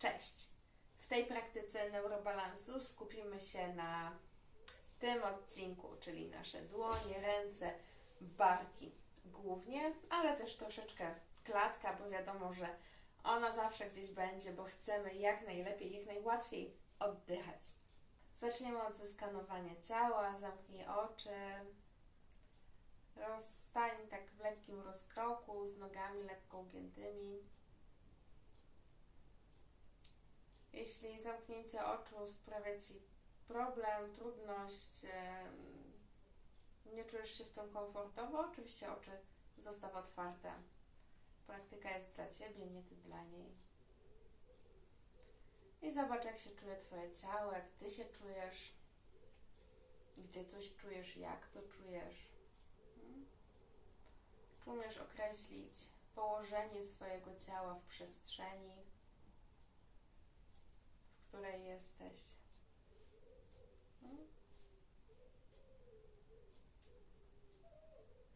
Cześć! W tej praktyce neurobalansu skupimy się na tym odcinku, czyli nasze dłonie, ręce, barki głównie, ale też troszeczkę klatka, bo wiadomo, że ona zawsze gdzieś będzie, bo chcemy jak najlepiej, jak najłatwiej oddychać. Zaczniemy od zeskanowania ciała, zamknij oczy, rozstań tak w lekkim rozkroku, z nogami lekko ugiętymi. Jeśli zamknięcie oczu sprawia Ci problem, trudność, nie czujesz się w tym komfortowo, oczywiście oczy zostaw otwarte. Praktyka jest dla Ciebie, nie Ty dla niej. I zobacz, jak się czuje Twoje ciało, jak Ty się czujesz, gdzie coś czujesz, jak to czujesz. Hmm? Czy umiesz określić położenie swojego ciała w przestrzeni, której jesteś? Hmm?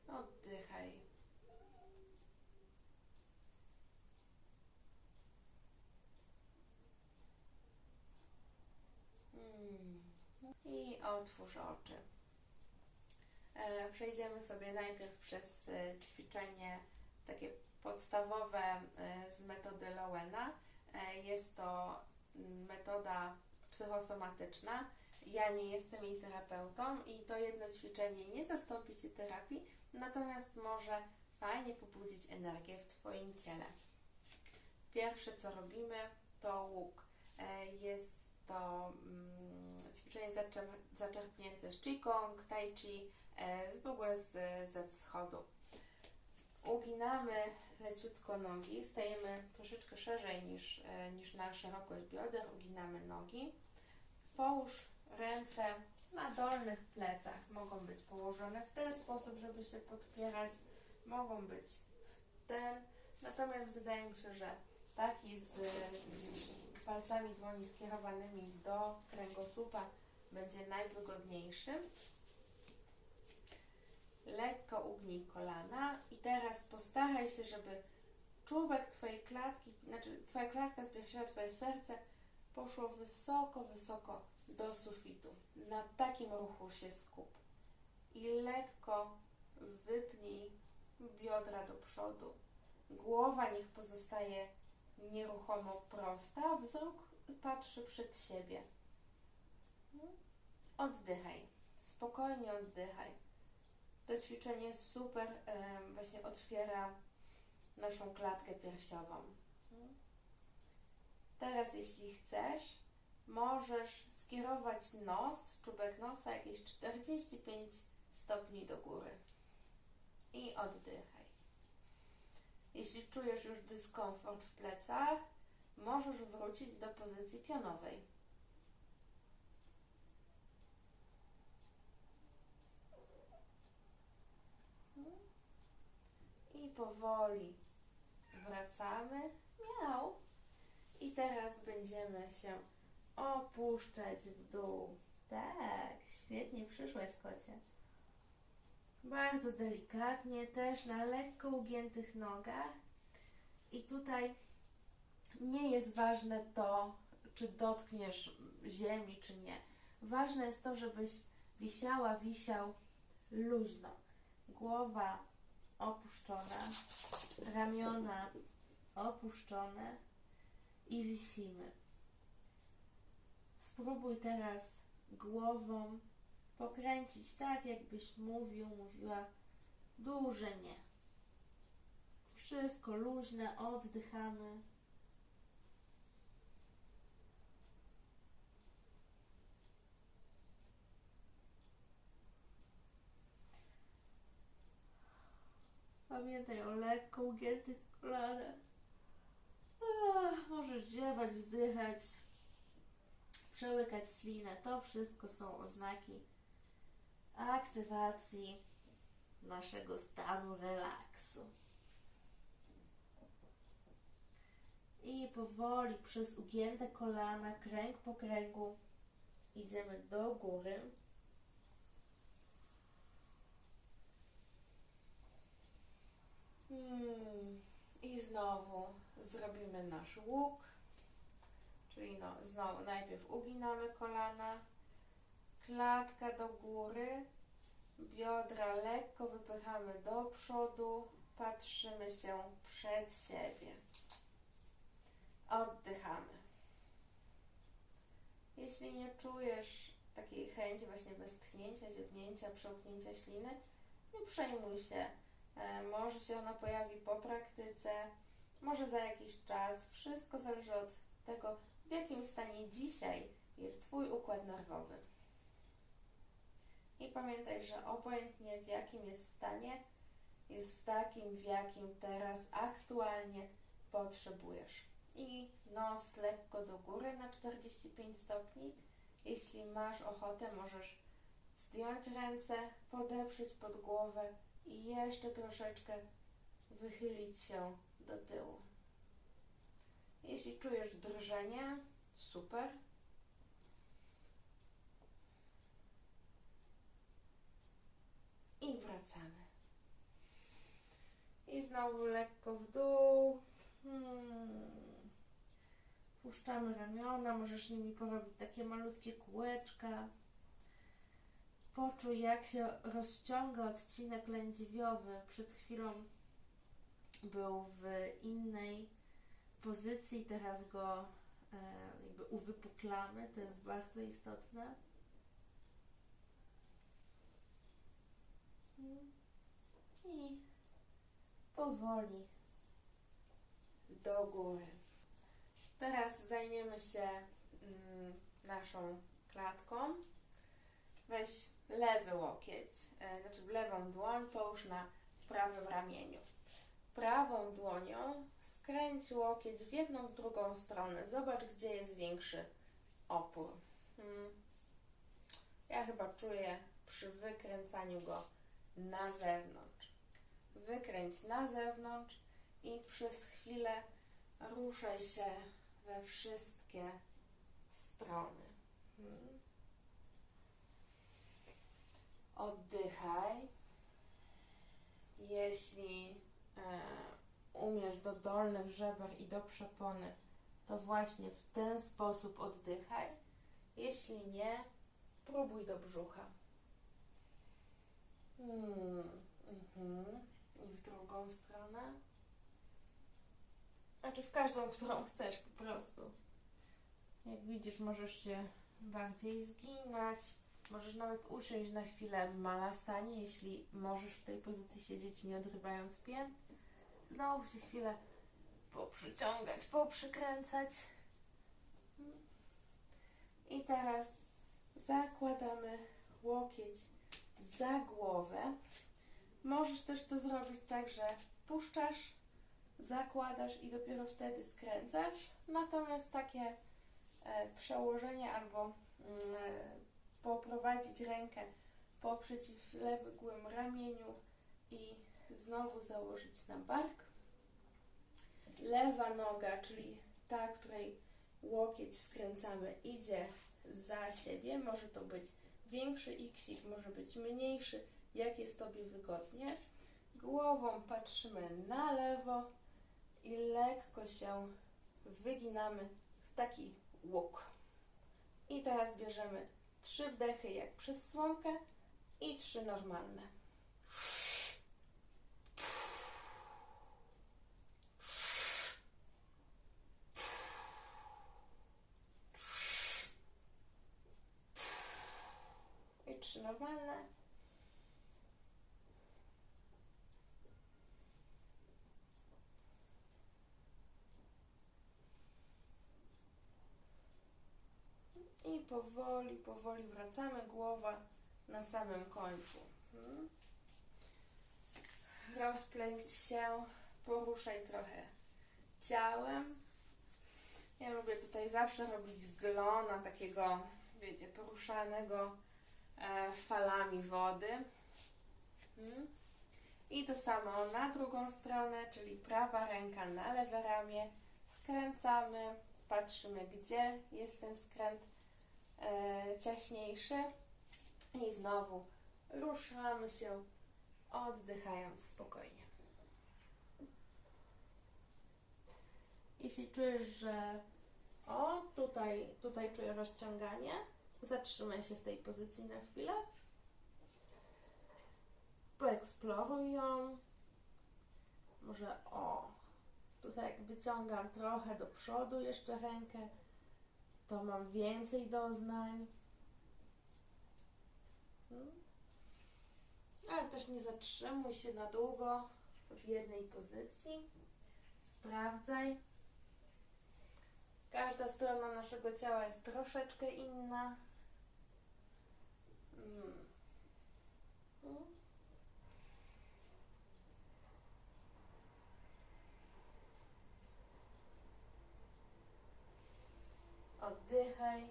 Oddychaj. Mm. I otwórz oczy. E, Przejdziemy sobie najpierw przez e, ćwiczenie takie podstawowe e, z metody Lowena. Jest to metoda psychosomatyczna. Ja nie jestem jej terapeutą i to jedno ćwiczenie nie zastąpi Ci terapii, natomiast może fajnie pobudzić energię w Twoim ciele. Pierwsze co robimy to łuk. E, Jest to mm, ćwiczenie zaczer- zaczerpnięte z Qigong, Tai Chi, e, w ogóle z, ze wschodu. Uginamy leciutko nogi, stajemy troszeczkę szerzej niż, e, niż na szerokość bioder, uginamy nogi. Połóż ręce na dolnych plecach. Mogą być położone w ten sposób, żeby się podpierać, mogą być w ten. Natomiast wydaje mi się, że taki z mm, palcami dłoni skierowanymi do kręgosłupa będzie najwygodniejszy. Lekko ugnij kolana i teraz postaraj się, żeby czubek Twojej klatki, znaczy Twoja klatka zbierała Twoje serce poszło wysoko, wysoko do sufitu. Na takim ruchu się skup. I lekko wypnij biodra do przodu. Głowa niech pozostaje nieruchomo prosta, wzrok patrzy przed siebie. Oddychaj. Spokojnie oddychaj. To ćwiczenie super właśnie otwiera naszą klatkę piersiową. Teraz, jeśli chcesz, możesz skierować nos, czubek nosa jakieś 45 stopni do góry. I oddychaj. Jeśli czujesz już dyskomfort w plecach, możesz wrócić do pozycji pionowej. Powoli wracamy. Miał. I teraz będziemy się opuszczać w dół. Tak, świetnie przyszłaś, kocie. Bardzo delikatnie, też na lekko ugiętych nogach. I tutaj nie jest ważne to, czy dotkniesz ziemi, czy nie. Ważne jest to, żebyś wisiała, wisiał luźno. Głowa opuszczona, ramiona opuszczone i wisimy. Spróbuj teraz głową pokręcić tak, jakbyś mówił, mówiła duże nie. Wszystko luźne, oddychamy. Pamiętaj o lekko ugiętych kolanach. Ach, możesz ziewać, wzdychać, przełykać ślinę. To wszystko są oznaki aktywacji naszego stanu relaksu. I powoli przez ugięte kolana, kręg po kręgu, idziemy do góry. Hmm. I znowu zrobimy nasz łuk. znowu najpierw uginamy kolana, klatka do góry, biodra lekko wypychamy do przodu, patrzymy się przed siebie. Oddychamy. Jeśli nie czujesz takiej chęci właśnie westchnięcia, ziewnięcia, przełknięcia śliny, nie przejmuj się. E, Może się ona pojawi po praktyce, może za jakiś czas. Wszystko zależy od tego, w jakim stanie dzisiaj jest Twój układ nerwowy. I pamiętaj, że obojętnie w jakim jest stanie, jest w takim, w jakim teraz aktualnie potrzebujesz. I nos lekko do góry na 45 stopni. Jeśli masz ochotę, możesz zdjąć ręce, podeprzeć pod głowę i jeszcze troszeczkę wychylić się do tyłu. Jeśli czujesz drżenie, super. I wracamy. I znowu lekko w dół. Hmm. Puszczamy ramiona, możesz nimi porobić takie malutkie kółeczka. Poczuj, jak się rozciąga odcinek lędźwiowy. Przed chwilą był w innej pozycji, teraz go e, jakby uwypuklamy. To jest bardzo istotne. I powoli do góry. Teraz zajmiemy się mm, naszą klatką. Weź lewy łokieć, e, znaczy lewą dłoń połóż na prawym ramieniu. Prawą dłonią skręć łokieć w jedną, w drugą stronę. Zobacz, gdzie jest większy opór. Hmm. Ja chyba czuję przy wykręcaniu go na zewnątrz. Wykręć na zewnątrz i przez chwilę ruszaj się we wszystkie strony. Hmm. Oddychaj. Jeśli e, umiesz do dolnych żeber i do przepony, to właśnie w ten sposób oddychaj. Jeśli nie, próbuj do brzucha. Hmm. Mhm. I w drugą stronę. Znaczy w każdą, którą chcesz po prostu. Jak widzisz, możesz się bardziej zginać. Możesz nawet usiąść na chwilę w malasanie, jeśli możesz w tej pozycji siedzieć, nie odrywając pięt. Znowu się chwilę poprzyciągać, poprzykręcać. I teraz zakładamy łokieć za głowę. Możesz też to zrobić tak, że puszczasz, zakładasz i dopiero wtedy skręcasz. Natomiast takie e, przełożenie albo mm, e, poprowadzić rękę po przeciwległym ramieniu i znowu założyć na bark. Lewa noga, czyli ta, której łokieć skręcamy, idzie za siebie. Może to być większy iksik, może być mniejszy, jak jest Tobie wygodnie. Głową patrzymy na lewo i lekko się wyginamy w taki łuk. I teraz bierzemy trzy wdechy jak przez słomkę i trzy normalne. I trzy normalne. I powoli, powoli wracamy. Głowa na samym końcu. Hmm. Rozplęć się, poruszaj trochę ciałem. Ja lubię tutaj zawsze robić glona takiego, wiecie, poruszanego e, falami wody. Hmm. I to samo na drugą stronę, czyli prawa ręka na lewe ramię. Skręcamy, patrzymy, gdzie jest ten skręt ciaśniejszy. I znowu ruszamy się, oddychając spokojnie. Jeśli czujesz, że o, tu tutaj, tutaj czuję rozciąganie. Zatrzymaj się w tej pozycji na chwilę. Poeksploruj ją. Może o, tutaj wyciągam trochę do przodu jeszcze rękę, to mam więcej doznań. Hmm. Ale też nie zatrzymuj się na długo w jednej pozycji. Sprawdzaj. Każda strona naszego ciała jest troszeczkę inna. Mm. Mm. Oddychaj.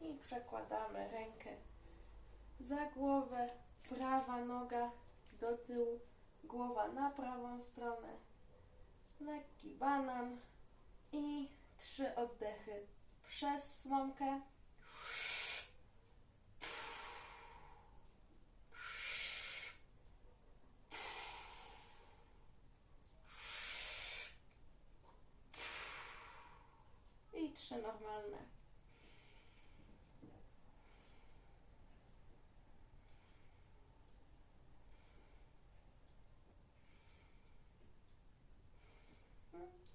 I przekładamy rękę za głowę, prawa noga do tyłu, głowa na prawą stronę, lekki banan i trzy oddechy przez słomkę. I trzy normalne.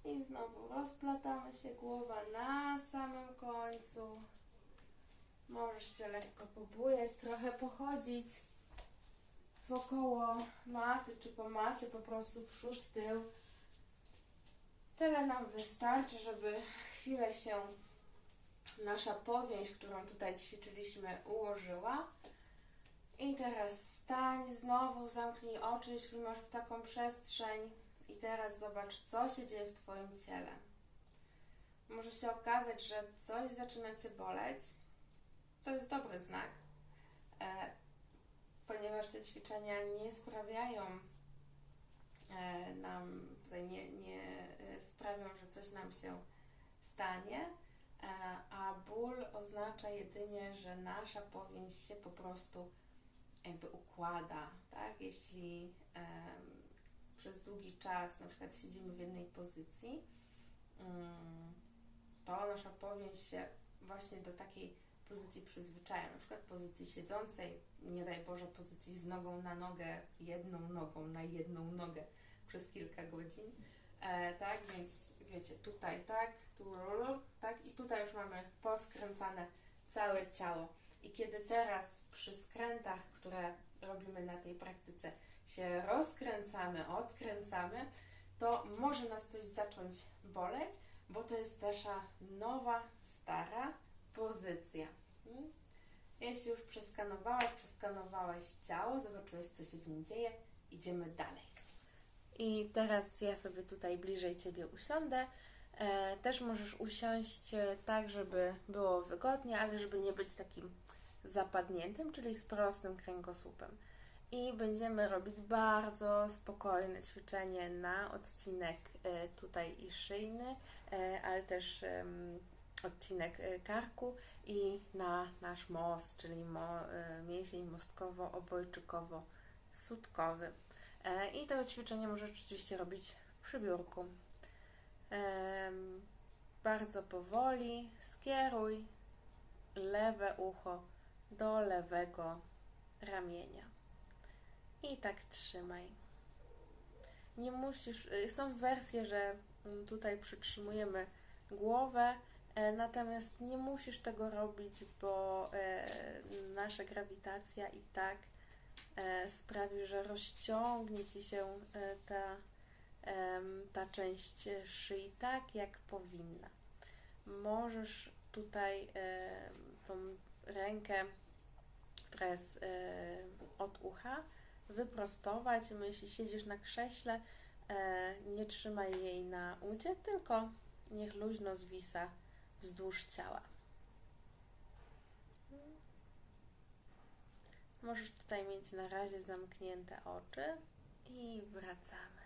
I znowu rozplatamy się głowa na samym końcu. Możesz się lekko pobujać, trochę pochodzić wokoło maty czy po macie, po prostu przód, tył. Tyle nam wystarczy, żeby chwilę się nasza powięź, którą tutaj ćwiczyliśmy, ułożyła. I teraz stań, znowu zamknij oczy, jeśli masz taką przestrzeń. I teraz zobacz, co się dzieje w Twoim ciele. Może się okazać, że coś zaczyna Cię boleć. To jest dobry znak, e, ponieważ te ćwiczenia nie sprawiają e, nam, tutaj nie, nie e, sprawią, że coś nam się stanie, a ból oznacza jedynie, że nasza powięź się po prostu jakby układa, tak? Jeśli przez długi czas na przykład siedzimy w jednej pozycji, mm, to nasza powięź się właśnie do takiej pozycji przyzwyczaja, na przykład pozycji siedzącej, nie daj Boże pozycji z nogą na nogę, jedną nogą na jedną nogę przez kilka godzin, e, tak, więc wiecie, tutaj tak, tu lulu, tak i tutaj już mamy poskręcane całe ciało i kiedy teraz przy skrętach, które robimy na tej praktyce, się rozkręcamy, odkręcamy, to może nas coś zacząć boleć, bo to jest nasza nowa, stara pozycja. Hmm? Jeśli już przeskanowałaś, przeskanowałeś ciało, zobaczyłeś, co się w nim dzieje, idziemy dalej. I teraz ja sobie tutaj bliżej Ciebie usiądę. E, też możesz usiąść e, tak, żeby było wygodnie, ale żeby nie być takim zapadniętym, czyli z prostym kręgosłupem i będziemy robić bardzo spokojne ćwiczenie na odcinek e, tutaj i szyjny, ale też odcinek karku i na nasz most, czyli mięsień mostkowo-obojczykowo-sutkowy. I to ćwiczenie możesz oczywiście robić przy biurku. Bardzo powoli skieruj lewe ucho do lewego ramienia. I tak trzymaj. Nie musisz, y, są wersje, że mm, tutaj przytrzymujemy głowę, e, natomiast nie musisz tego robić, bo e, nasza grawitacja i tak e, sprawi, że rozciągnie Ci się ta, ta część szyi tak, jak powinna. Możesz tutaj tą rękę, która jest od ucha, wyprostować. Jeśli siedzisz na krześle, e, nie trzymaj jej na udzie, tylko niech luźno zwisa wzdłuż ciała. Możesz tutaj mieć na razie zamknięte oczy i wracamy.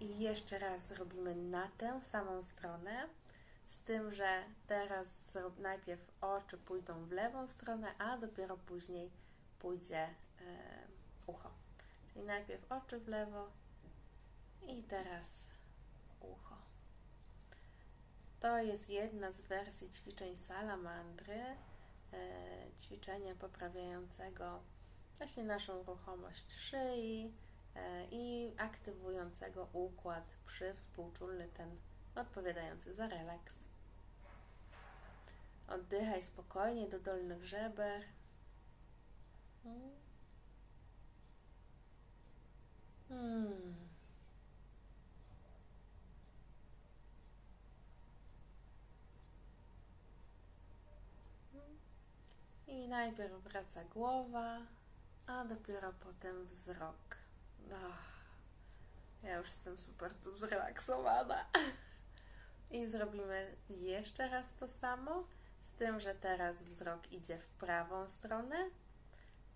I jeszcze raz zrobimy na tę samą stronę, z tym, że teraz najpierw oczy pójdą w lewą stronę, a dopiero później pójdzie e, ucho. Czyli najpierw oczy w lewo i teraz ucho. To jest jedna z wersji ćwiczeń salamandry, e, ćwiczenia poprawiającego właśnie naszą ruchomość szyi e, i aktywującego układ przywspółczulny, ten odpowiadający za relaks. Oddychaj spokojnie do dolnych żeber. Hmm. I najpierw wraca głowa, a dopiero potem wzrok. Ach, ja już jestem super tu zrelaksowana. I zrobimy jeszcze raz to samo, z tym, że teraz wzrok idzie w prawą stronę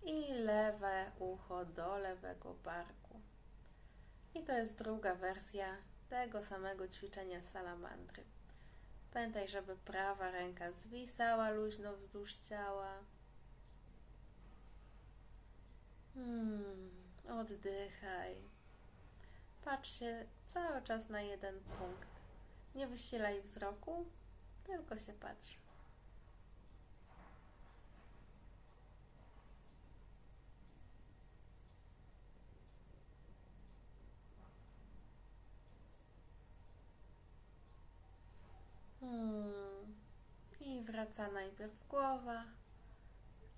i lewe ucho do lewego barku. I to jest druga wersja tego samego ćwiczenia salamandry. Pamiętaj, żeby prawa ręka zwisała luźno wzdłuż ciała. Hmm, oddychaj. Patrz się cały czas na jeden punkt. Nie wysilaj wzroku, tylko się patrz. Hmm. I wraca najpierw głowa,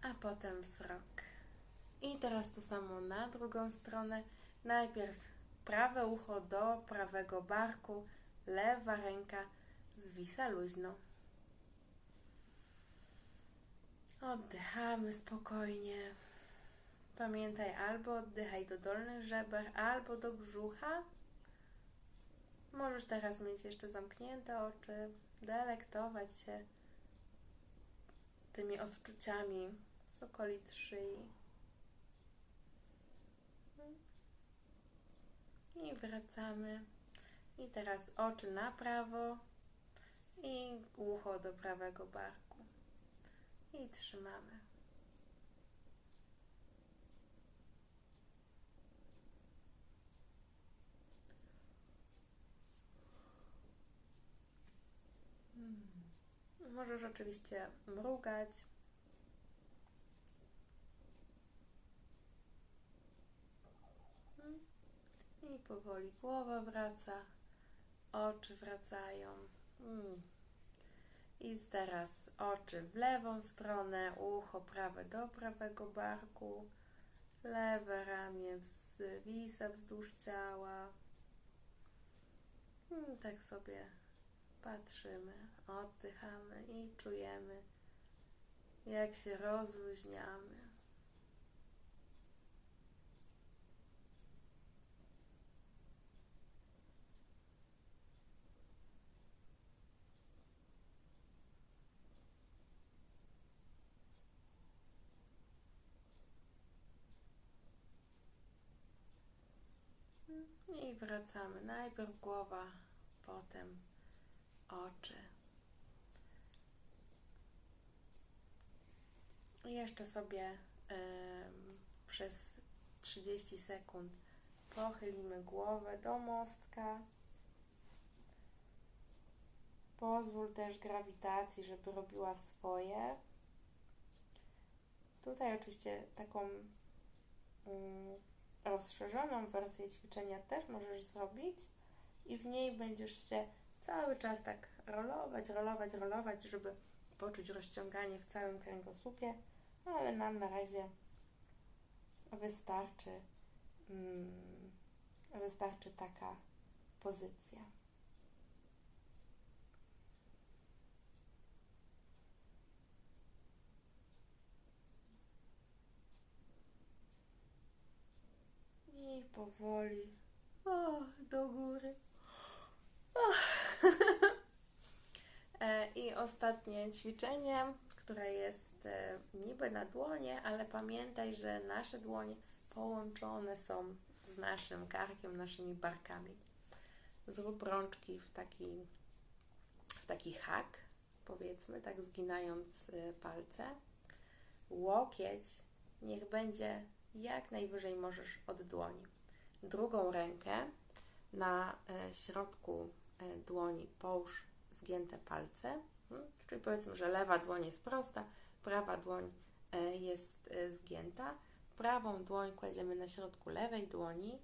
a potem wzrok. I teraz to samo na drugą stronę. Najpierw prawe ucho do prawego barku, lewa ręka zwisa luźno. Oddychamy spokojnie. Pamiętaj, albo oddychaj do dolnych żeber, albo do brzucha. Możesz teraz mieć jeszcze zamknięte oczy, delektować się tymi odczuciami z okolic szyi. I wracamy. I teraz oczy na prawo i ucho do prawego barku. I trzymamy. Hmm. Możesz oczywiście mrugać. Hmm. I powoli głowa wraca, oczy wracają. Mm. I teraz oczy w lewą stronę, ucho prawe do prawego barku, lewe ramię zwisa wzdłuż ciała. Mm, tak sobie patrzymy, oddychamy i czujemy, jak się rozluźniamy. I wracamy. Najpierw głowa, potem oczy. Jeszcze sobie przez 30 sekund pochylimy głowę do mostka. Pozwól też grawitacji, żeby robiła swoje. Tutaj oczywiście taką um, rozszerzoną wersję ćwiczenia też możesz zrobić i w niej będziesz się cały czas tak rolować, rolować, rolować, żeby poczuć rozciąganie w całym kręgosłupie, ale nam na razie wystarczy, mm, wystarczy taka pozycja. I powoli do góry. I ostatnie ćwiczenie, które jest e, niby na dłonie, ale pamiętaj, że nasze dłonie połączone są z naszym karkiem, naszymi barkami. Zrób rączki w taki, w taki hak, powiedzmy, tak zginając e, palce. Łokieć niech będzie jak najwyżej możesz od dłoni. Drugą rękę na e, środku e, dłoni połóż zgięte palce. Mm, Czyli powiedzmy, że lewa dłoń jest prosta, prawa dłoń e, jest e, zgięta. Prawą dłoń kładziemy na środku lewej dłoni,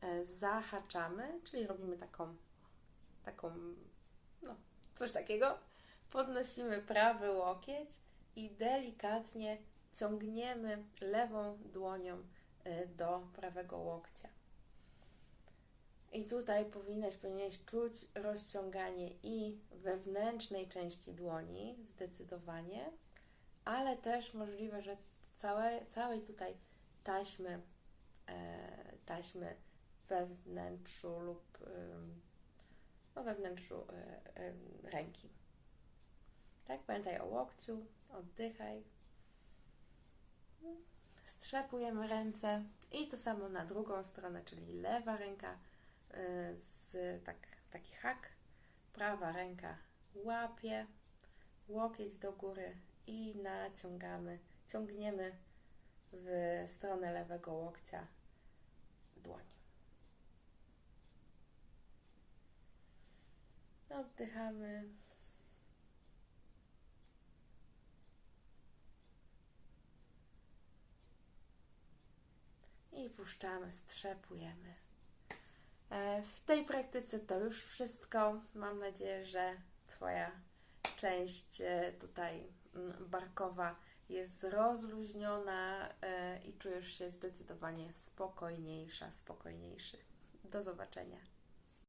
e, zahaczamy, czyli robimy taką, taką, no, coś takiego. Podnosimy prawy łokieć i delikatnie ciągniemy lewą dłonią do prawego łokcia. I tutaj powinnaś, powinieneś czuć rozciąganie i wewnętrznej części dłoni, zdecydowanie, ale też możliwe, że całe, całej tutaj taśmy, e, taśmy we lub ym, no, we wnętrzu e, ręki. Tak, pamiętaj o łokciu, oddychaj. Strzepujemy ręce i to samo na drugą stronę, czyli lewa ręka y, z tak, taki hak, prawa ręka łapie, łokieć do góry i naciągamy, ciągniemy w stronę lewego łokcia dłoń. Oddychamy. I puszczamy, strzepujemy. E, W tej praktyce to już wszystko. Mam nadzieję, że Twoja część e, tutaj mm, barkowa jest rozluźniona e, i czujesz się zdecydowanie spokojniejsza, spokojniejszy. Do zobaczenia.